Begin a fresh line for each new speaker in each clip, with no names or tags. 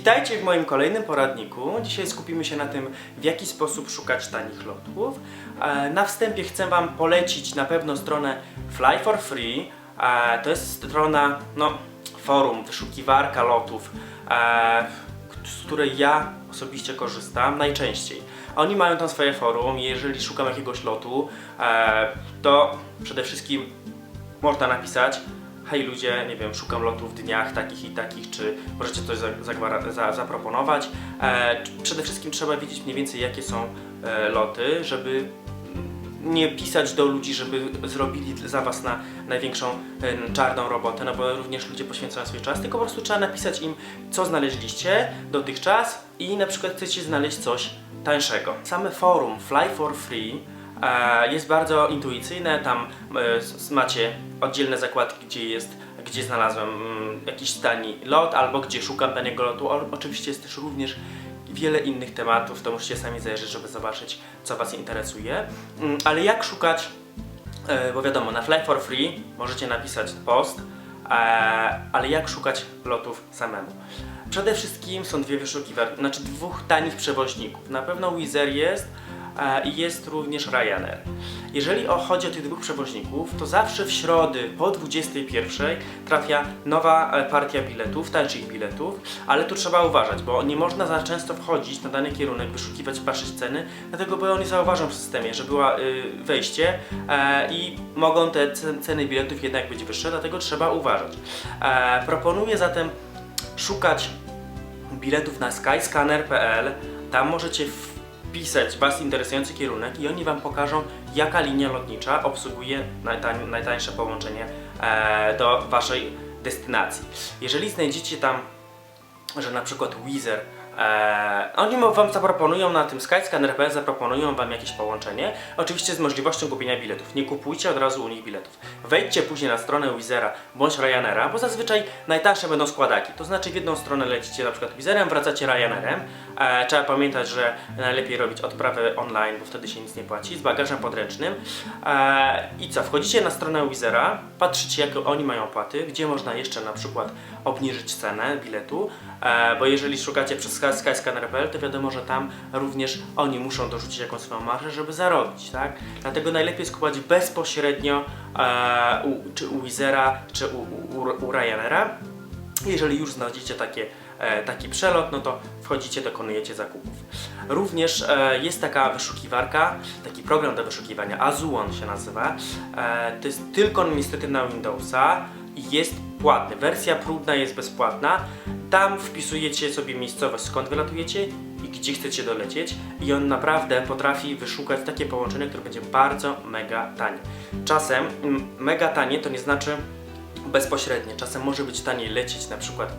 Witajcie w moim kolejnym poradniku. Dzisiaj skupimy się na tym, w jaki sposób szukać tanich lotów. E, Na wstępie chcę Wam polecić na pewno stronę Fly for Free. E, To jest strona, no, forum, wyszukiwarka lotów, e, z której ja osobiście korzystam najczęściej. Oni mają tam swoje forum i jeżeli szukam jakiegoś lotu, to przede wszystkim można napisać hej ludzie, nie wiem, szukam lotów w dniach takich i takich, czy możecie coś za, za, zaproponować. E, przede wszystkim trzeba wiedzieć mniej więcej jakie są e, loty, żeby nie pisać do ludzi, żeby zrobili za was na największą e, czarną robotę, no bo również ludzie poświęcają swój czas, tylko po prostu trzeba napisać im, co znaleźliście dotychczas i na przykład chcecie znaleźć coś tańszego. Same forum Fly for Free jest bardzo intuicyjne, tam e, macie oddzielne zakładki, gdzie jest gdzie znalazłem mm, jakiś tani lot, albo gdzie szukam taniego lotu. Oczywiście jest też również wiele innych tematów, to musicie sami zajrzeć, żeby zobaczyć, co Was interesuje. Mm, Ale jak szukać, e, bo wiadomo, na Fly for Free możecie napisać post, e, ale jak szukać lotów samemu? Przede wszystkim są dwie wyszukiwarki, znaczy dwóch tanich przewoźników. Na pewno Wizz Air jest e, jest również Ryanair. Jeżeli chodzi o tych dwóch przewoźników, to zawsze w środy po 21 trafia nowa e, partia biletów, tańszych biletów, ale tu trzeba uważać, bo nie można za często wchodzić na dany kierunek, wyszukiwać, patrzeć ceny, dlatego bo oni zauważą w systemie, że była y, wejście e, i mogą te ce- ceny biletów jednak być wyższe, dlatego trzeba uważać. E, proponuję zatem szukać biletów na skyscanner.pl. Tam możecie wpisać Was interesujący kierunek i oni Wam pokażą, jaka linia lotnicza obsługuje najtań, najtańsze połączenie e, do Waszej destynacji. Jeżeli znajdziecie tam, że na przykład Wizz E, oni wam zaproponują na tym Skyscanner.pl zaproponują wam jakieś połączenie, oczywiście z możliwością kupienia biletów. Nie kupujcie od razu u nich biletów. Wejdźcie później na stronę Wizera bądź Ryanaira, bo zazwyczaj najtańsze będą składaki. To znaczy w jedną stronę lecicie na przykład Wizerem, wracacie Ryanairem. E, trzeba pamiętać, że najlepiej robić odprawę online, bo wtedy się nic nie płaci, z bagażem podręcznym. E, I co, wchodzicie na stronę Wizera, patrzycie jakie oni mają opłaty, gdzie można jeszcze na przykład obniżyć cenę biletu, bo jeżeli szukacie przez Skyscanner.pl, to wiadomo, że tam również oni muszą dorzucić jakąś swoją marżę, żeby zarobić, tak? Dlatego najlepiej skupować bezpośrednio e, u, czy u Wizera, czy u, u, u. Jeżeli już znajdziecie takie, e, taki przelot, no to wchodzicie, dokonujecie zakupów. Również e, jest taka wyszukiwarka, taki program do wyszukiwania, Azuon się nazywa. E, to jest tylko niestety na Windowsa jest płatny. Wersja próbna jest bezpłatna. Tam wpisujecie sobie miejscowość, skąd wylatujecie i gdzie chcecie dolecieć i on naprawdę potrafi wyszukać takie połączenie, które będzie bardzo mega tanie. Czasem mega tanie to nie znaczy bezpośrednie. Czasem może być taniej lecieć na przykład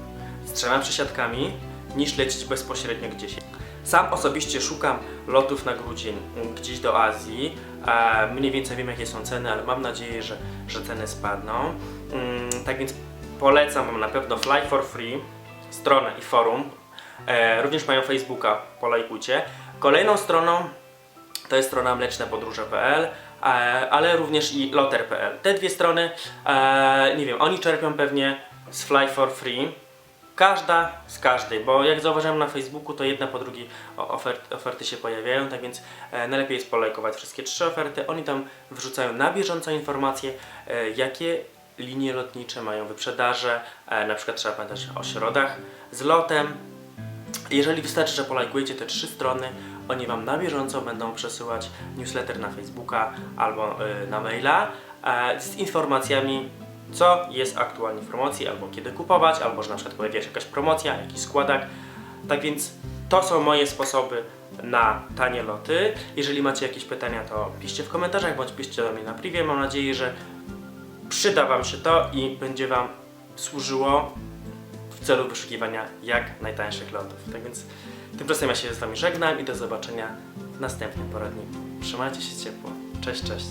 z trzema przesiadkami niż lecieć bezpośrednio gdzieś. Sam osobiście szukam lotów na grudzień gdzieś do Azji. E, mniej więcej wiem jakie są ceny, ale mam nadzieję, że, że ceny spadną. Mm, tak więc polecam Wam na pewno Fly for Free, stronę i forum. E, również mają Facebooka, polajkujcie. Kolejną stroną to jest strona mlecznepodróże.pl, e, ale również i loter.pl. Te dwie strony, e, nie wiem, oni czerpią pewnie z Fly for Free. Każda z każdej, bo jak zauważyłem na Facebooku, to jedna po drugiej ofert, oferty się pojawiają, tak więc najlepiej jest polajkować wszystkie trzy oferty. Oni tam wrzucają na bieżąco informacje, jakie linie lotnicze mają wyprzedaże, e, na przykład trzeba pamiętać o środach z lotem, jeżeli wystarczy, że polajkujecie te trzy strony, oni Wam na bieżąco będą przesyłać newsletter na Facebooka albo y, na maila e, z informacjami, co jest aktualnie w promocji, albo kiedy kupować, albo że na przykład pojawia się jakaś promocja, jakiś składak. Tak więc to są moje sposoby na tanie loty. Jeżeli macie jakieś pytania, to piszcie w komentarzach, bądź piszcie do mnie na privie. Mam nadzieję, że przyda Wam się to i będzie Wam służyło w celu wyszukiwania jak najtańszych lotów. Tak więc tymczasem ja się z Wami żegnam i do zobaczenia w następnym poradniku. Trzymajcie się ciepło. Cześć, cześć.